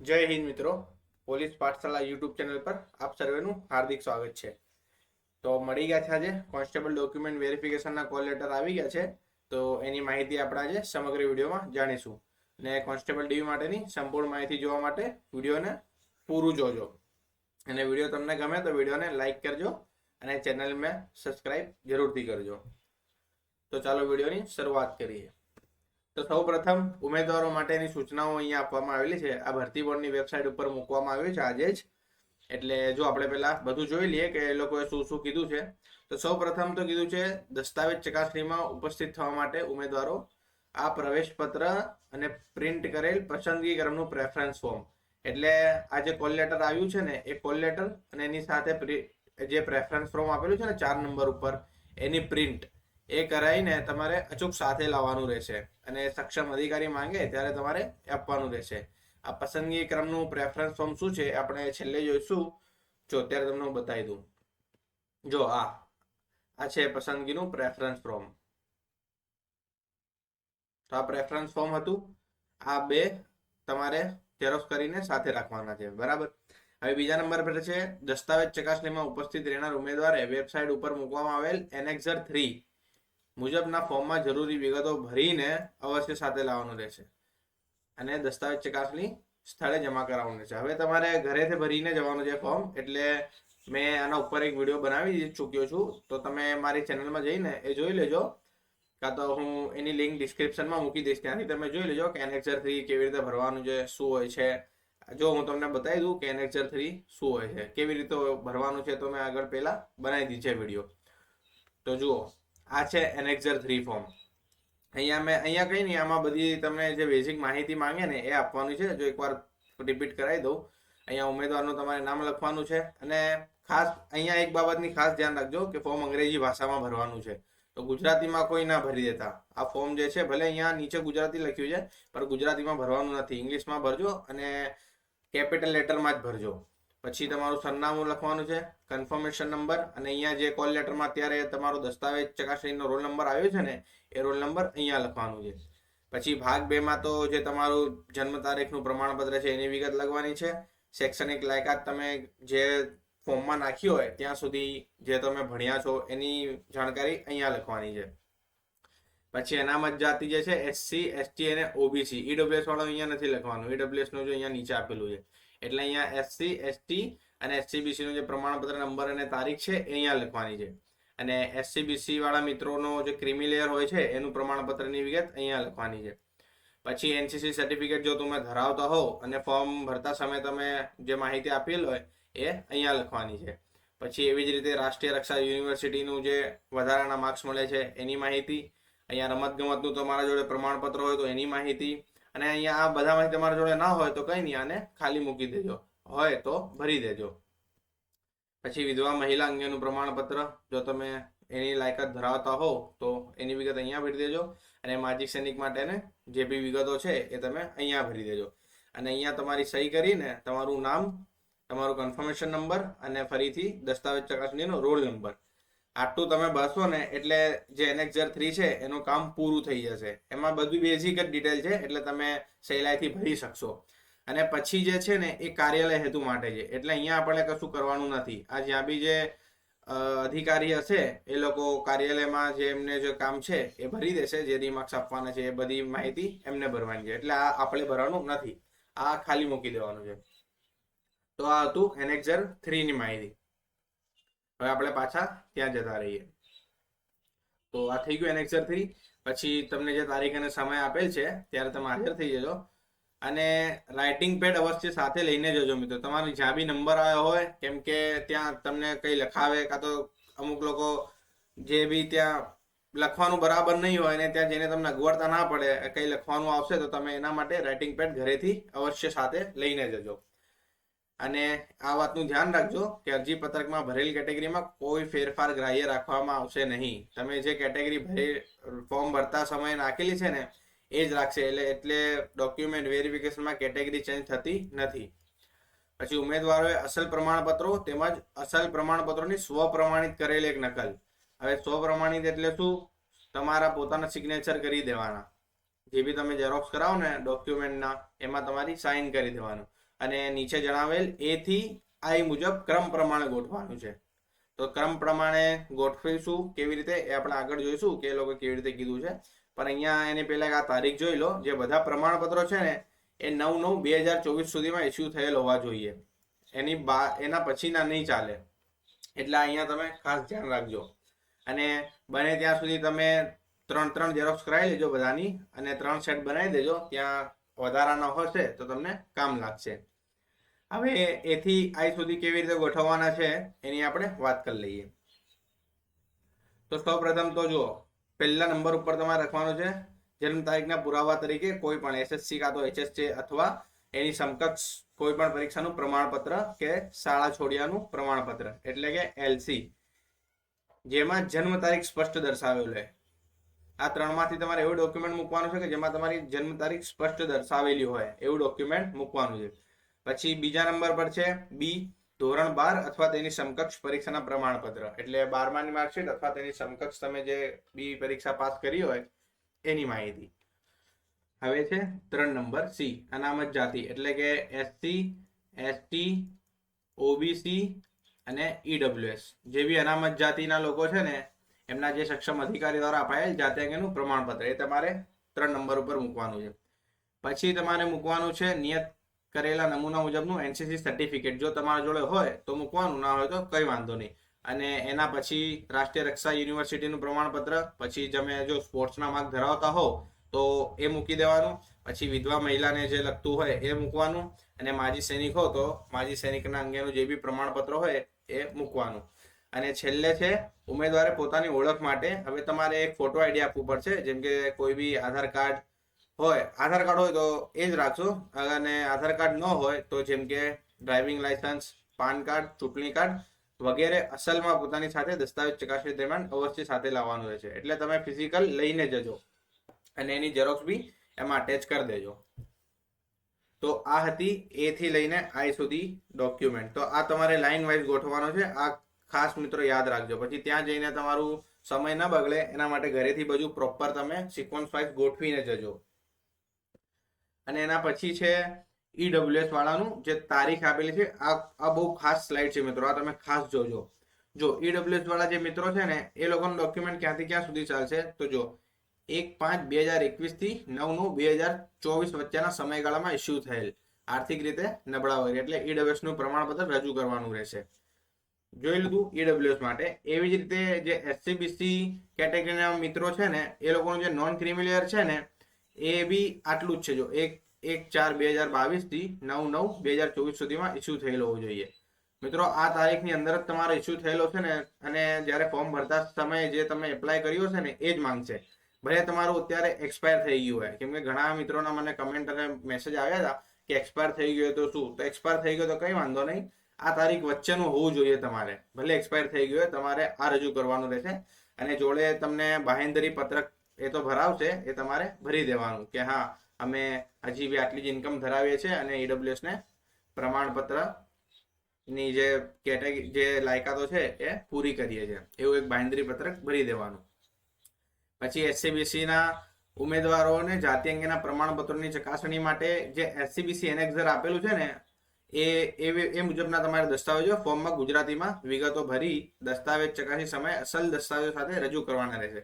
જય હિન્દ મિત્રો. Police પાઠશાળા YouTube channel પર આપ સર્વેનું હાર્દિક સ્વાગત છે. તો મળી ગયા છે આજે કોન્સ્ટેબલ ડોક્યુમેન્ટ વેરિફિકેશનના કોલ લેટર આવી ગયા છે. તો એની માહિતી આપણે આજે સમગ્ર વિડીયોમાં જાણીશું. ને કોન્સ્ટેબલ ડીવી માટેની સંપૂર્ણ માહિતી જોવા માટે વિડીયોને પૂરું જોજો. અને વીડિયો તમને ગમે તો વિડીયોને લાઈક કરજો અને ચેનલને સબસ્ક્રાઇબ જરૂરથી કરજો. તો ચાલો વિડીયોની શરૂઆત કરીએ. તો સૌ પ્રથમ ઉમેદવારો માટેની સૂચનાઓ અહીંયા આપવામાં આવેલી છે. આ ભરતી બોર્ડની વેબસાઇટ ઉપર મૂકવામાં આવ્યું છે આજે જ. એટલે જો આપણે પહેલા બધું જોઈ લઈએ કે એ લોકોએ શું શું કીધું છે. તો સૌ પ્રથમ તો કીધું છે, દસ્તાવેજ ચકાસણીમાં ઉપસ્થિત થવા માટે ઉમેદવારો આ પ્રવેશ પત્ર અને પ્રિન્ટ કરેલ પસંદગી ક્રમનું પ્રેફરન્સ ફોર્મ એટલે આ જે કોલ લેટર આવ્યું છે ને, એ કોલ લેટર અને એની સાથે જે પ્રેફરન્સ ફોર્મ આપેલું છે ને, ચાર નંબર ઉપર, એની પ્રિન્ટ એ કરાવીને તમારે અચૂક સાથે લાવવાનું રહેશે અને સક્ષમ અધિકારી માંગે ત્યારે તમારે આપવાનું રહેશે. આ પસંદગી ક્રમનું પ્રેફરન્સ ફોર્મ શું છે આપણે છેલ્લે જોઈશું. જો અત્યારે તમને હું બતાવી દઉં. જો આ આ છે પસંદગીનું પ્રેફરન્સ ફોર્મ તો આ પ્રેફરન્સ ફોર્મ હતું. આ બે તમારે ઝેરોક્ષ કરીને સાથે રાખવાના છે. બરાબર? હવે બીજા નંબર પર છે, દસ્તાવેજ ચકાસણીમાં ઉપસ્થિત રહેનાર ઉમેદવારે વેબસાઇટ ઉપર મૂકવામાં આવેલ એનેક્ઝર થ્રી મુજબના ફોર્મમાં જરૂરી વિગતો ભરીને અવશ્ય સાથે લાવવાનું રહેશે. અને દસ્તાવેજ ચકાસણી સ્થળે જમા કરાવવાનું રહેશે. હવે તમારે ઘરેથી ભરીને જવાનું છે ફોર્મ, એટલે મેં આના ઉપર એક વીડિયો બનાવી ચૂક્યો છું. તો તમે મારી ચેનલમાં જઈને એ જોઈ લેજો. કાં તો હું એની લિંક ડિસ્ક્રિપ્શનમાં મૂકી દઈશ. ત્યાંથી તમે જોઈ લેજો કે એનેક્ચર થ્રી કેવી રીતે ભરવાનું છે, શું હોય છે. જો હું તમને બતાવી દઉં કે એનેક્ચર થ્રી શું હોય છે, કેવી રીતે ભરવાનું છે, તો મેં આગળ પહેલાં બનાવી દીધી છે વીડિયો. તો જુઓ. આ છે એનેક્ઝર થ્રી ફોર્મ અહીંયા મેં, અહીંયા કંઈ નહીં આમાં બધી તમને જે બેઝિક માહિતી માંગે ને એ આપવાની છે. જો એકવાર રિપીટ કરાવી દઉં. અહીંયા ઉમેદવારનું તમારે નામ લખવાનું છે અને ખાસ અહીંયા એક બાબતની ખાસ ધ્યાન રાખજો કે ફોર્મ અંગ્રેજી ભાષામાં ભરવાનું છે. તો ગુજરાતીમાં કોઈ ના ભરી દેતા. આ ફોર્મ જે છે, ભલે અહીંયા નીચે ગુજરાતી લખ્યું છે, પણ ગુજરાતીમાં ભરવાનું નથી. ઇંગ્લિશમાં ભરજો અને કેપિટલ લેટરમાં જ ભરજો. પછી તમારું સરનામું લખવાનું છે કન્ફર્મેશન નંબર અને અહીંયા જે કોલ લેટરમાં અત્યારે તમારો દસ્તાવેજ ચકાસણીનો રોલ નંબર આવ્યો છે ને, એ રોલ નંબર અહીંયા લખવાનું છે. પછી ભાગ બેમાં તો જે તમારું જન્મ તારીખનું પ્રમાણપત્ર છે એની વિગત લખવાની છે. શૈક્ષણિક લાયકાત તમે જે ફોર્મમાં નાખી હોય ત્યાં સુધી જે તમે ભણ્યા છો એની જાણકારી અહીંયા લખવાની છે. પછી અનામત જાતિ જે છે એસસી એસટી અને ઓબીસી ઈડબ્લ્યુએસ વાળો અહીંયા નથી લખવાનું. ઈડબ્લ્યુએસનું જો અહીંયા નીચે આપેલું છે. એટલે અહીંયા એસસી એસટી અને એસસીબીસી નું જે પ્રમાણપત્ર, નંબર અને તારીખ છે, એ અહીંયા લખવાની છે. અને એસસીબીસી વાળા મિત્રોનો જે ક્રિમી લેયર હોય છે, એનું પ્રમાણપત્રની વિગત અહીંયા લખવાની છે. પછી એનસીસી સર્ટિફિકેટ જો તમે ધરાવતા હો અને ફોર્મ ભરતા સમયે તમે જે માહિતી આપેલ હોય, એ અહીંયા લખવાની છે. પછી એવી જ રીતે રાષ્ટ્રીય રક્ષા યુનિવર્સિટીનું જે વધારાના માર્ક્સ મળે છે, એની માહિતી. અહીંયા રમતગમતનું તમારા જોડે પ્રમાણપત્ર હોય તો એની માહિતી. અને અહીંયા આ બધા માહિતી તમારા જોડે ના હોય તો કંઈ નહીં, આને ખાલી મૂકી દેજો. હોય તો ભરી દેજો. પછી વિધવા મહિલા અંગેનું પ્રમાણપત્ર, જો તમે એની લાયકાત ધરાવતા હો, તો એની વિગત અહીંયા ભરી દેજો. અને માજી સૈનિક માટેને જે બી વિગતો છે, એ તમે અહીંયા ભરી દેજો. અને અહીંયા તમારી સહી કરીને તમારું નામ, તમારું કન્ફર્મેશન નંબર અને ફરીથી દસ્તાવેજ ચકાસણીનો રોલ નંબર આટલું તમે બસો ને, એટલે જે એનેક્ઝર થ્રી છે, એનું કામ પૂરું થઈ જશે. એમાં બધું બેઝિક જ ડિટેલ છે, એટલે તમે સહેલાઈથી ભરી શકશો. અને પછી જે છે ને, એ કાર્યાલય હેતુ માટે છે. એટલે અહીંયા આપણે કશું કરવાનું નથી. આ જ્યાં બી જે અધિકારી હશે, એ લોકો કાર્યાલયમાં જે એમને જે કામ છે, એ ભરી દેશે. જે રિમાર્ક્સ આપવાના છે, એ બધી માહિતી એમને ભરવાની છે. એટલે આ આપણે ભરવાનું નથી. આ ખાલી મૂકી દેવાનું છે. તો આ હતું એનેક્ઝર થ્રીની માહિતી. હવે આપણે પાછા ત્યાં જતા રહીએ. તો આ થઈ ગયું એનેક્સર થ્રી. પછી તમને જે તારીખ અને સમય આપેલ છે, ત્યારે તમે હાજર થઈ જજો. અને રાઇટિંગ પેડ અવશ્ય સાથે લઈને જજો મિત્રો. તમારો જ્યાં બી નંબર આવ્યો હોય, કેમ કે ત્યાં તમને કંઈ લખાવે કાં તો અમુક લોકો જે બી ત્યાં લખવાનું બરાબર નહીં હોય અને ત્યાં જઈને તમને અગવડતા ના પડે, કંઈ લખવાનું આવશે તો તમે એના માટે રાઇટિંગ પેડ ઘરેથી અવશ્ય સાથે લઈને જજો. અને આ વાતનું ધ્યાન રાખજો કે અરજી પત્રકમાં ભરેલ કેટેગરીમાં કોઈ ફેરફાર ગ્રાહ્ય રાખવામાં આવશે નહીં. તમે જે કેટેગરી ભરે, ફોર્મ ભરતા સમયે નાખેલી છે ને, એ જ રાખશે. એટલે એટલે ડોક્યુમેન્ટ વેરિફિકેશનમાં કેટેગરી ચેન્જ થતી નથી. પછી ઉમેદવારોએ અસલ પ્રમાણપત્રો તેમજ અસલ પ્રમાણપત્રોની સ્વપ્રમાણિત કરેલી એક નકલ. હવે સ્વપ્રમાણિત એટલે શું? તમારા પોતાના સિગ્નેચર કરી દેવાના. જે બી તમે ઝેરોક્સ કરાવો ને ડોક્યુમેન્ટના એમાં તમારી સાઇન કરી દેવાનું. અને નીચે જણાવેલ એ થી આઈ મુજબ ક્રમ પ્રમાણે ગોઠવાનું છે. તો ક્રમ પ્રમાણે ગોઠવીશું, કેવી રીતે એ આપણે આગળ જોઈશું કે એ લોકો કેવી રીતે કીધું છે. પણ અહીંયા એની પહેલા આ તારીખ જોઈ લો, જે બધા પ્રમાણપત્રો છે ને, એ નવ નવ બે હજાર ચોવીસ સુધીમાં ઇસ્યુ થયેલ હોવા જોઈએ. એની બા, એના પછીના નહીં ચાલે. એટલે અહીંયા તમે ખાસ ધ્યાન રાખજો. અને બને ત્યાં સુધી તમે ત્રણ ત્રણ ઝેરોક્સ કરાવી લેજો બધાની, અને ત્રણ સેટ બનાવી દેજો. ત્યાં વધારાના હશે તો તમને કામ લાગશે. હવે એથી આઈ સુધી કેવી રીતે ગોઠવવાના છે એની આપણે વાત કરી લઈએ. તો સૌ પ્રથમ તો જુઓ, પહેલા નંબર ઉપર તમારે રાખવાનો છે જન્મ તારીખના પુરાવા તરીકે કોઈ પણ એસએસસી કાં તો એચએસસી અથવા એની સમકક્ષ કોઈ પણ પરીક્ષાનું પ્રમાણપત્ર કે શાળા છોડ્યાનું પ્રમાણપત્ર, એટલે કે એલસી, જેમાં જન્મ તારીખ સ્પષ્ટ દર્શાવેલું હોય આ ત્રણમાંથી તમારે એવું ડોક્યુમેન્ટ મૂકવાનું છે કે જેમાં તમારી જન્મ તારીખ સ્પષ્ટ દર્શાવેલી હોય, એવું ડોક્યુમેન્ટ મૂકવાનું છે. પછી બીજા નંબર પર છે બી ધોરણ બાર અથવા તેની સમકક્ષ પરીક્ષાના પ્રમાણપત્ર. એટલે બારમાની માર્કશીટ અથવા તેની સમકક્ષ તમે જે બી પરીક્ષા પાસ કરી હોય, એની માહિતી. હવે છે ત્રણ નંબર સી અનામત જાતિ. એટલે કે એસસી એસટી ઓબીસી અને ઈડબ્લ્યુએસ જે બી અનામત જાતિના લોકો છે ને એમના જે સક્ષમ અધિકારી દ્વારા અપાયેલ જાતિ અંગેનું પ્રમાણપત્ર, એ તમારે ત્રણ નંબર ઉપર મૂકવાનું છે. પછી તમારે મૂકવાનું છે નિયત કરેલા નમૂના મુજબનું એનસીસી સર્ટિફિકેટ જો તમારા જોડે હોય તો મૂકવાનું, ના હોય તો કંઈ વાંધો નહીં. અને એના પછી રાષ્ટ્રીય રક્ષા યુનિવર્સિટીનું પ્રમાણપત્ર, પછી તમે જો સ્પોર્ટ્સના માર્ક ધરાવતા હો તો એ મૂકી દેવાનું. પછી વિધવા મહિલાને જે લગતું હોય એ મૂકવાનું. અને માજી સૈનિક હો તો માજી સૈનિકના અંગેનું જે બી પ્રમાણપત્ર હોય એ મૂકવાનું. અને છેલ્લે છે, ઉમેદવારે પોતાની ઓળખ માટે હવે તમારે એક ફોટો આઈડી આપવું પડશે, જેમ કે કોઈ બી આધાર કાર્ડ હોય, આધાર કાર્ડ હોય તો એ જ રાખશો. અને આધાર કાર્ડ ન હોય તો જેમ કે ડ્રાઇવિંગ લાયસન્સ પાન કાર્ડ, ચૂંટણી કાર્ડ વગેરે અસલમાં પોતાની સાથે દસ્તાવેજ ચકાસણી દરમિયાન અવશ્ય સાથે લાવવાનું રહેશે. એટલે તમે ફિઝિકલ લઈને જજો અને એની ઝેરોક્સ બી એમાં અટેચ કરી દેજો. તો આ હતી એ થી લઈને આઈ સુધી ડોક્યુમેન્ટ તો આ તમારે લાઇન વાઇઝ ગોઠવવાનો છે. આ ખાસ મિત્રો યાદ રાખજો. પછી ત્યાં જઈને તમારું સમય ન બગડે, એના માટે ઘરેથી બધું પ્રોપર તમે સિક્વન્સ વાઇઝ ગોઠવીને જજો. અને એના પછી છે ઈડબ્લ્યુએસ વાળાનું જે તારીખ આપેલી છે, આ આ બહુ ખાસ સ્લાઇડ છે મિત્રો, આ તમે ખાસ જોજો. જો ઈડબ્લ્યુએસ વાળા જે મિત્રો છે ને, એ લોકોનું ડોક્યુમેન્ટ ક્યાંથી ક્યાં સુધી ચાલશે? તો જો, એક પાંચ બે હજાર એકવીસથી નવ નવ બે હજાર ચોવીસ વચ્ચેના સમયગાળામાં ઇસ્યુ થયેલ. આર્થિક રીતે નબળા વર્ગ એટલે ઈડબ્લ્યુએસનું પ્રમાણપત્ર રજૂ કરવાનું રહેશે. જોઈ લીધું ઈડબ્લ્યુએસ માટે. એવી જ રીતે જે એસસીબીસી કેટેગરીના મિત્રો છે ને, એ લોકોનું જે નોન ક્રિમિલિયર છે ને, એ બી આટલું જ છે. જો એક એક ચાર બે હજાર બાવીસથી નવ નવ બે હજાર ચોવીસ સુધીમાં ઇસ્યુ થયેલો હોવો જોઈએ. મિત્રો, આ તારીખની અંદર જ તમારો ઇસ્યુ થયેલો છે ને, અને જ્યારે ફોર્મ ભરતા સમયે જે તમે એપ્લાય કર્યો છે ને, એ જ માંગશે ભલે તમારું અત્યારે એક્સપાયર થઈ ગયું હોય. કેમ કે ઘણા મિત્રોના મને કમેન્ટ અને મેસેજ આવ્યા હતા કે એક્સપાયર થઈ ગયો તો શું? તો એક્સપાયર થઈ ગયો તો કંઈ વાંધો નહીં. આ તારીખ વચ્ચેનું હોવું જોઈએ તમારે. ભલે એક્સપાયર થઈ ગયું હોય, તમારે આ રજૂ કરવાનું રહેશે. અને જોડે તમને બાહેંધરી પત્રક એ તો ભરાવશે, એ તમારે ભરી દેવાનું કે હા, અમે હજી બી આટલી જ ઇન્કમ ધરાવીએ છીએ અને ઈડબ્લ્યુએસ ને પ્રમાણપત્રની જે કેટેગરી જે લાયકાતો છે એ પૂરી કરીએ છીએ. એવું એક બાંહેધરી પત્રક ભરી દેવાનું. પછી એસસીબીસી ના ઉમેદવારોને જાતિ અંગેના પ્રમાણપત્રોની ચકાસણી માટે જે એસસીબીસી એનેક્ઝર આપેલું છે ને એ એ મુજબના તમારે દસ્તાવેજો ફોર્મમાં ગુજરાતીમાં વિગતો ભરી દસ્તાવેજ ચકાસી સમયે અસલ દસ્તાવેજો સાથે રજૂ કરવાના રહેશે.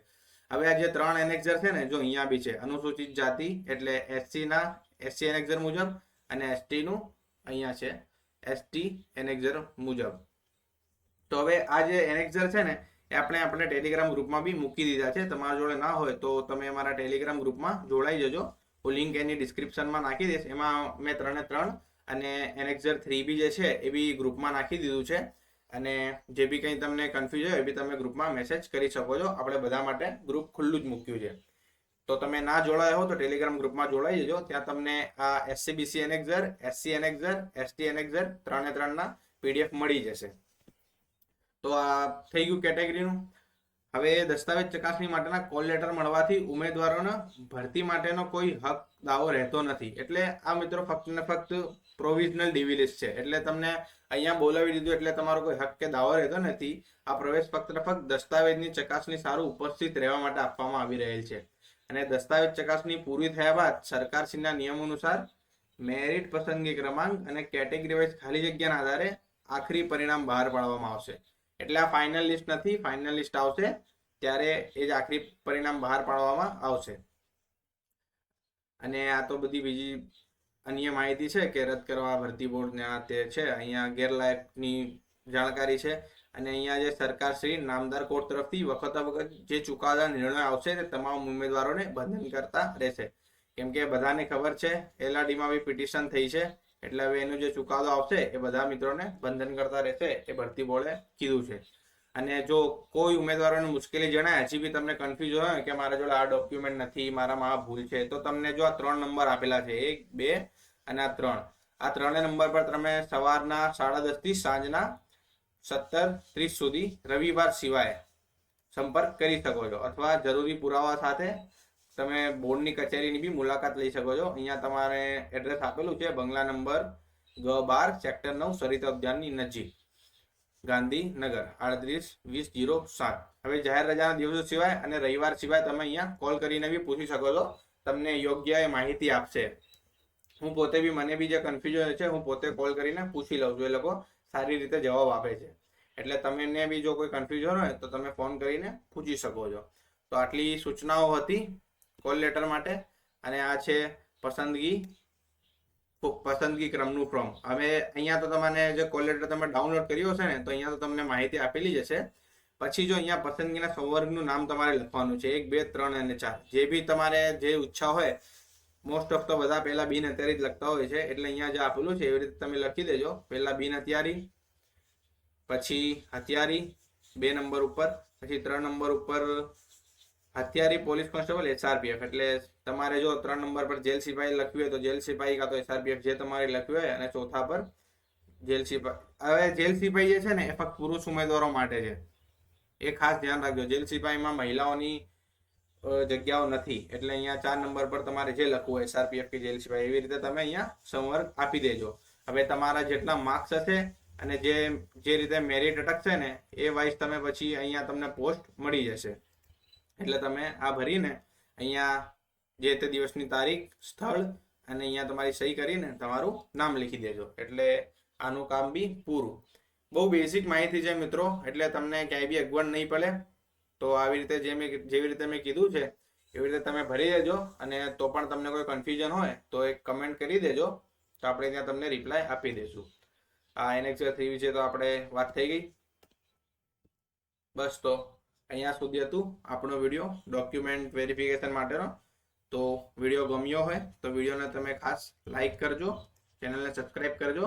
હવે આ જે ત્રણ એનેક્ઝર છે ને, જો અહીંયા બી છે, અનુસૂચિત જાતિ એટલે એસસી ના એસસી એનેક્ઝર મુજબ અને એસટીનું અહીંયા છે એસટી એનેક્ઝર મુજબ. તો હવે આ જે એનેક્ઝર છે ને, એ આપણે આપણે ટેલિગ્રામ ગ્રુપમાં બી મૂકી દીધા છે. તમારા જોડે ના હોય તો તમે અમારા ટેલિગ્રામ ગ્રુપમાં જોડાઈ જજો. હું લિંક એની ડિસ્ક્રિપ્શનમાં નાખી દઈશ. એમાં મેં ત્રણે ત્રણ અને એનેક્ઝર થ્રી બી જે છે, એ બી ગ્રુપમાં નાખી દીધું છે. અને જે બી કંઈ તમને કન્ફ્યુઝ હોય, એ બી તમે ગ્રુપમાં મેસેજ કરી શકો છો. આપણે બધા માટે ગ્રુપ ખુલ્લું જ મૂક્યું છે. તો તમે ના જોડાયા હો, તો ટેલિગ્રામ ગ્રુપમાં જોડાઈ જજો. ત્યાં તમને આ SCBC annexure SC annexure ST annexure ત્રણે ત્રણના પીડીએફ મળી જશે. તો આ થઈ ગયું કેટેગરીનું હવે દસ્તાવેજ ચકાસણી માટેના કોલ લેટર મળવાથી ઉમેદવારોને ભરતી માટેનો કોઈ હક દાવો રહેતો નથી. એટલે આ મિત્રો ફક્ત ને ફક્ત પ્રોવિઝનલ ડિવિલિસ છે. એટલે તમને અહીંયા બોલાવી દીધું, એટલે તમારો કોઈ હક કે દાવો રહેતો નથી. આ પ્રવેશ પત્ર ફક્ત દસ્તાવેજની ચકાસણી સારું ઉપસ્થિત રહેવા માટે આપવામાં આવી રહેલ છે. અને દસ્તાવેજ ચકાસણી પૂરી થયા બાદ સરકારશ્રીના નિયમો અનુસાર મેરિટ પસંદગી ક્રમાંક અને કેટેગરી વાઇઝ ખાલી જગ્યાના આધારે આખરી પરિણામ બહાર પાડવામાં આવશે. એટલે આ ફાઇનલ લિસ્ટ નથી ફાઇનલ લિસ્ટ આવશે ત્યારે એ જ આખરી પરિણામ બહાર પાડવામાં આવશે. અને આ તો બધી બીજી અન્ય માહિતી છે કે રદ કરવા ભરતી બોર્ડને આ તે છે. અહીંયા ગેરલાયકની જાણકારી છે અને અહીંયા જે સરકાર શ્રી નામદાર કોર્ટ તરફથી વખત વખત જે ચુકાદા નિર્ણય આવશે તે તમામ ઉમેદવારોને બંધન કરતા રહેશે. કેમ કે બધાને ખબર છે, એલઆરડીમાં બી પિટિશન થઈ છે, એટલે હવે એનો જે ચુકાદો આવશે એ બધા મિત્રોને બંધન કરતા રહેશે એ ભરતી બોર્ડે કીધું છે. અને જો કોઈ ઉમેદવારોને મુશ્કેલી જણાય, હજી બી તમને કન્ફ્યુઝ હોય કે મારા જોડે આ ડોક્યુમેન્ટ નથી મારામાં આ ભૂલ છે, તો તમને જો આ ત્રણ નંબર આપેલા છે, એક, બે અને આ ત્રણ. આ ત્રણેય નંબર પર તમે સવારના સાડા દસથી સાંજના સત્તર ત્રીસ સુધી રવિવાર સિવાય સંપર્ક કરી શકો છો. અથવા જરૂરી પુરાવા સાથે તમે બોર્ડની કચેરીની બી મુલાકાત લઈ શકો છો. અહીંયા તમારે એડ્રેસ આપેલું છે, બંગલા નંબર ગ બાર, સેક્ટર નવ, સરિતા ઉદ્યાનની નજીક. ગાંધીનગર, આડત્રીસ, વીસ, જીરો, સાત. હવે જાહેર રજાના દિવસો સિવાય અને રવિવાર સિવાય તમે અહીંયા કોલ કરીને બી પૂછી શકો છો. તમને યોગ્ય એ માહિતી આપશે. હું પોતે બી, મને બી જે કન્ફ્યુઝન છે, હું પોતે કોલ કરીને પૂછી લઉં છું. એ લોકો સારી રીતે જવાબ આપે છે. એટલે તમને બી જો કોઈ કન્ફ્યુઝન હોય, તો તમે ફોન કરીને પૂછી શકો છો. તો આટલી સૂચનાઓ હતી કોલ લેટર માટે. અને આ છે પસંદગી પસંદગી ક્રમનું ફોર્મ હવે અહીંયા તો તમને જે કોલ લેટર તમે ડાઉનલોડ કર્યો છે ને, તો અહીંયા તો તમને માહિતી આપેલી જ હશે. પછી જો અહીંયા પસંદગીના સંવર્ગનું નામ તમારે લખવાનું છે. એક, બે, ત્રણ અને ચાર. જે બી તમારે જે ઈચ્છા હોય મોસ્ટ ઓફ તો બધા પહેલા બિન અત્યારે જ લખતા હોય છે. એટલે અહીંયા જે આપેલું છે, એવી રીતે તમે લખી દેજો. પહેલા બિન હથિયારી, પછી હથિયારી, બે નંબર ઉપર, પછી ત્રણ નંબર ઉપર હથિયારી પોલીસ કોન્સ્ટેબલ એસઆરપીએફ, એટલે તમારે જો ત્રણ નંબર પર જેલ સિપાહી લખ્યું હોય તો જેલ સિપાહી કાં તો એસઆરપીએફ જે તમારે લખ્યું હોય અને ચોથા પર જેલ સિપાહી હવે જેલ સિપાહી જે છે ને, એ ફક્ત પુરુષ ઉમેદવારો માટે છે. એ ખાસ ધ્યાન રાખજો. જેલ સિપાહીમાં મહિલાઓની જગ્યાઓ નથી. એટલે અહીંયા ચાર નંબર પર તમારે જે લખવું હોય, એસઆરપીએફ કે જેલ સિપાહી એવી રીતે તમે અહીંયા સંવર્ગ આપી દેજો. હવે તમારા જેટલા માર્ક્સ હશે અને જે જે રીતે મેરિટ અટકશે ને, એ વાઇઝ તમે પછી અહીંયા તમને પોસ્ટ મળી જશે. એટલે તમે આ ભરીને અહીંયા જે તે દિવસની તારીખ, સ્થળ અને અહીંયા તમારી સહી કરીને તમારું નામ લખી દેજો. એટલે આનું કામ બી પૂરું. બહુ બેઝિક માહિતી છે મિત્રો, એટલે તમને ક્યાંય બી અગવડ નહીં પડે. તો આવી રીતે જે મેં જેવી રીતે મેં કીધું છે, એવી રીતે તમે ભરી દેજો અને તો પણ તમને કોઈ કન્ફ્યુઝન હોય, તો એક કમેન્ટ કરી દેજો. તો આપણે ત્યાં તમને રિપ્લાય આપી દઈશું આ એનએક્સ થ્રી વિશે તો આપણે વાત થઈ ગઈ. બસ તો. અહીંયા સુધી હતું આપણો વીડિયો ડોક્યુમેન્ટ વેરિફિકેશન માટેનો. તો વીડિયો ગમ્યો હોય તો વિડીયોને તમે ખાસ લાઇક કરજો ચેનલને સબસ્ક્રાઈબ કરજો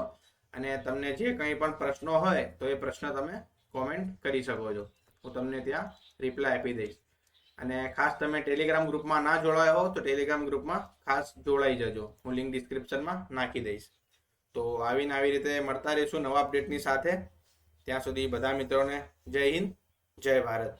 અને તમને જે કંઈ પણ પ્રશ્નો હોય તો એ પ્રશ્ન તમે કોમેન્ટ કરી શકો છો. હું તમને ત્યાં રિપ્લાય આપી દઈશ. અને ખાસ તમે ટેલિગ્રામ ગ્રુપમાં ના જોડાયા હો તો ટેલિગ્રામ ગ્રુપમાં ખાસ જોડાઈ જજો. હું લિંક ડિસ્ક્રિપ્શનમાં નાખી દઈશ. તો આવીને આવી રીતે મળતા રહીશું નવા અપડેટની સાથે. ત્યાં સુધી બધા મિત્રોને જય હિન્દ, જય ભારત.